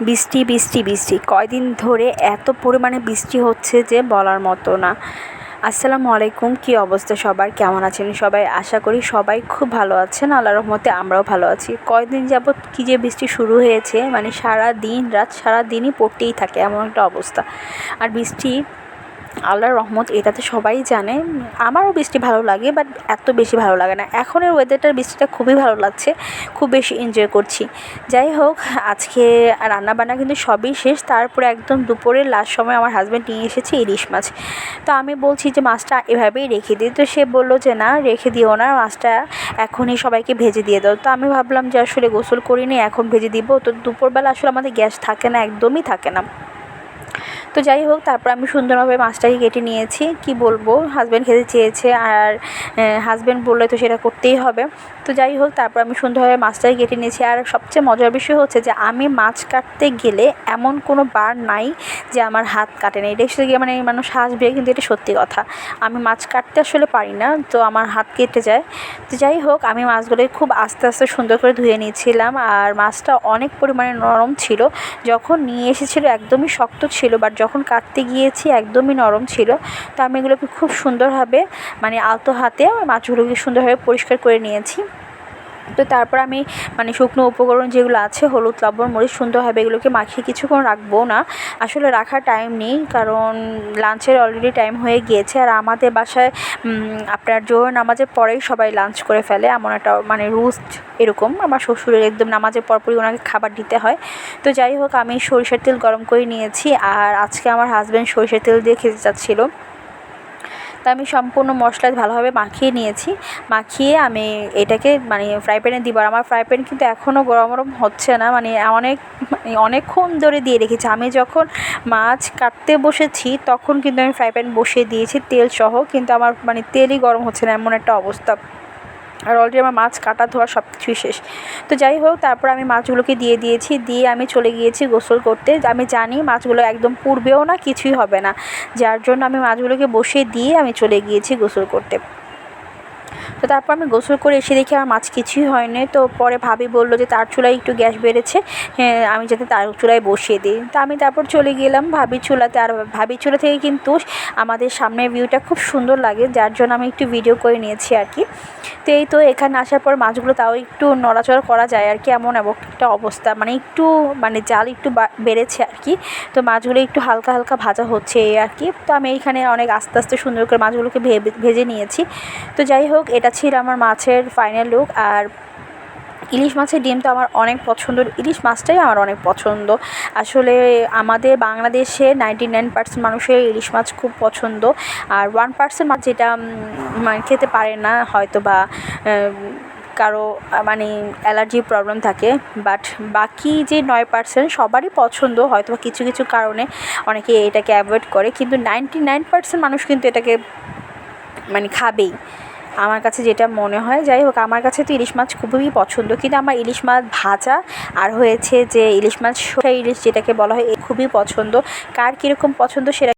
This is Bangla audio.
বৃষ্টি বৃষ্টি বৃষ্টি। কয়দিন ধরে এত পরিমাণে বৃষ্টি হচ্ছে যে বলার মতো না। আসসালামু আলাইকুম, কি অবস্থা সবার? কেমন আছেন সবাই? আশা করি সবাই খুব ভালো আছেন। আল্লাহ রহমতে আমরাও ভালো আছি। কয়দিন যাবৎ কি যে বৃষ্টি শুরু হয়েছে মানে সারা দিন রাত সারা দিনই পড়তেই থাকে এমন একটা অবস্থা। আর বৃষ্টি আল্লাহর রহমত, এটা তো সবাই জানে। আমারও বৃষ্টি ভালো লাগে বাট এত বেশি ভালো লাগে না। এখনের ওয়েদারটার বৃষ্টিটা খুবই ভালো লাগছে, খুব বেশি এনজয় করছি। যাই হোক, আজকে রান্নাবান্না কিন্তু সবই শেষ, তারপরে একদম দুপুরের লাস্ট সময় আমার হাজব্যান্ড নিয়ে এসেছে ইলিশ মাছ। তো আমি বলছি যে, মাছটা এভাবেই রেখে দিই তো সে বলল যে, না, রেখে দিও না, মাছটা এখনই সবাইকে ভেজে দিয়ে দাও। তো আমি ভাবলাম যে, আসলে গোসল করিনি, এখন ভেজে দিব। তো দুপুরবেলা আসলে আমাদের গ্যাস থাকে না, একদমই থাকে না। তো যাই হোক, তারপর আমি সুন্দরভাবে মাছটাকে কেটে নিয়েছি। কি বলব হাজব্যান্ড খেতে চেয়েছে আর হাজব্যান্ড বললে তো সেটা করতেই হবে। তো যাই হোক, তারপর আমি সুন্দরভাবে মাছটাকে কেটে নিয়েছি। আর সবচেয়ে মজার বিষয় হচ্ছে যে, আমি মাছ কাটতে গেলে এমন কোনো বার নাই যে আমার হাত কাটে না। এটা গিয়ে মানে মানুষ হাসবে, কিন্তু এটা সত্যি কথা। আমি মাছ কাটতে আসলে পারি না, তো আমার হাত কেটে যায়। তো যাই হোক, আমি মাছগুলোকে খুব আস্তে আস্তে সুন্দর করে ধুয়ে নিয়েছিলাম আর মাছটা অনেক পরিমাণে নরম ছিল। যখন নিয়ে এসেছিল, একদমই শক্ত ছিল বাট যখন কাটতে গিয়েছি, একদমই নরম ছিল। তো আমি এগুলোকে খুব সুন্দরভাবে মানে আলতো হাতে, মাছগুলোকে সুন্দরভাবে পরিষ্কার করে নিয়েছি। তো তারপর আমি মানে শুকনো উপকরণ যেগুলো আছে, হলুদ, লবণ, মরিচ সুন্দরভাবে এগুলোকে মাখিয়ে কিছুক্ষণ রাখব না। আসলে রাখার টাইম নেই, কারণ লাঞ্চের অলরেডি টাইম হয়ে গিয়েছে। আর আমাদের বাসায় আপনার জোহর নামাজের পরেই সবাই লাঞ্চ করে ফেলে। এমন একটা মানে রুলস এরকম। আমার শ্বশুরের একদম নামাজের পরপরই ওনাকে খাবার দিতে হয়। তো যাই হোক, আমি সরিষার তেল গরম করে নিয়েছি। আর আজকে আমার হাজব্যান্ড সরিষার তেল দিয়ে খেতে চাচ্ছিলো। তো আমি সম্পূর্ণ মশলা ভালোভাবে মাখিয়ে নিয়েছি। মাখিয়ে আমি এটাকে মানে ফ্রাই প্যানে দিব। আর আমার ফ্রাই প্যান কিন্তু এখনও গরম গরম হচ্ছে না। মানে অনেক মানে অনেকক্ষণ ধরে দিয়ে রেখেছি। আমি যখন মাছ কাটতে বসেছি তখন কিন্তু আমি ফ্রাই প্যান বসিয়ে দিয়েছি তেল সহ। কিন্তু আমার মানে তেলই গরম হচ্ছে না, এমন একটা অবস্থা। আর অলরেডি আমার মাছ কাটা ধোয়া সব কিছুই শেষ। তো যাই হোক, তারপর আমি মাছগুলোকে দিয়ে দিয়েছি, দিয়ে আমি চলে গিয়েছি গোসল করতে। আমি জানি মাছগুলো একদম পুড়বেও না, কিছুই হবে না। যার জন্য আমি মাছগুলোকে বসে দিয়ে আমি চলে গিয়েছি গোসল করতে। তো তারপর আমি গোসল করে এসে দেখি আমার মাছ কিছুই হয়নি। তো পরে ভাবি বলল যে তার চুলায় একটু গ্যাস বেড়েছে হ্যাঁ আমি যাতে তার চুলায় বসিয়ে দিই। তো আমি তারপর চলে গেলাম ভাবির চুলাতে। আর ভাবির চুলা থেকে কিন্তু আমাদের সামনের ভিউটা খুব সুন্দর লাগে, যার জন্য আমি একটু ভিডিও করে নিয়েছি আর কি। তো এই তো এখানে আসার পর মাছগুলো তাও একটু নড়াচড়া করা যায় আর কি, এমন একটা অবস্থা। মানে একটু মানে জাল একটু বেড়েছে আর কি। তো মাছগুলো একটু হালকা হালকা ভাজা হচ্ছে আর কি। তো আমি এখানে অনেক আস্তে আস্তে সুন্দর করে মাছগুলোকে ভেজে নিয়েছি। তো যাই হোক এটা ছিল আমার মাছের ফাইনাল লুক আর ইলিশ মাছের ডিম তো আমার অনেক পছন্দ ইলিশ মাছটাই আমার অনেক পছন্দ। আসলে আমাদের বাংলাদেশে নাইনটি নাইন পার্সেন্ট মানুষের ইলিশ মাছ খুব পছন্দ। আর ওয়ান পার্সেন্ট মাছ যেটা মানে খেতে পারে না হয়তো বা কারও মানে অ্যালার্জির প্রবলেম থাকে। বাট বাকি যে নয় পার্সেন্ট সবারই পছন্দ হয়তো কিছু কিছু কারণে অনেকে এটাকে অ্যাভয়েড করে। কিন্তু নাইনটি নাইন পার্সেন্ট মানুষ কিন্তু এটাকে মানে খাবেই। আমার কাছে যেটা মনে হয়, যাই হোক, আমার কাছে তো ইলিশ মাছ খুবই পছন্দ। কিন্তু আমার ইলিশ মাছ ভাজা আর হয়েছে যে ইলিশ মাছ ইলিশ যেটাকে বলা হয় খুবই পছন্দ। কার কীরকম পছন্দ সেটা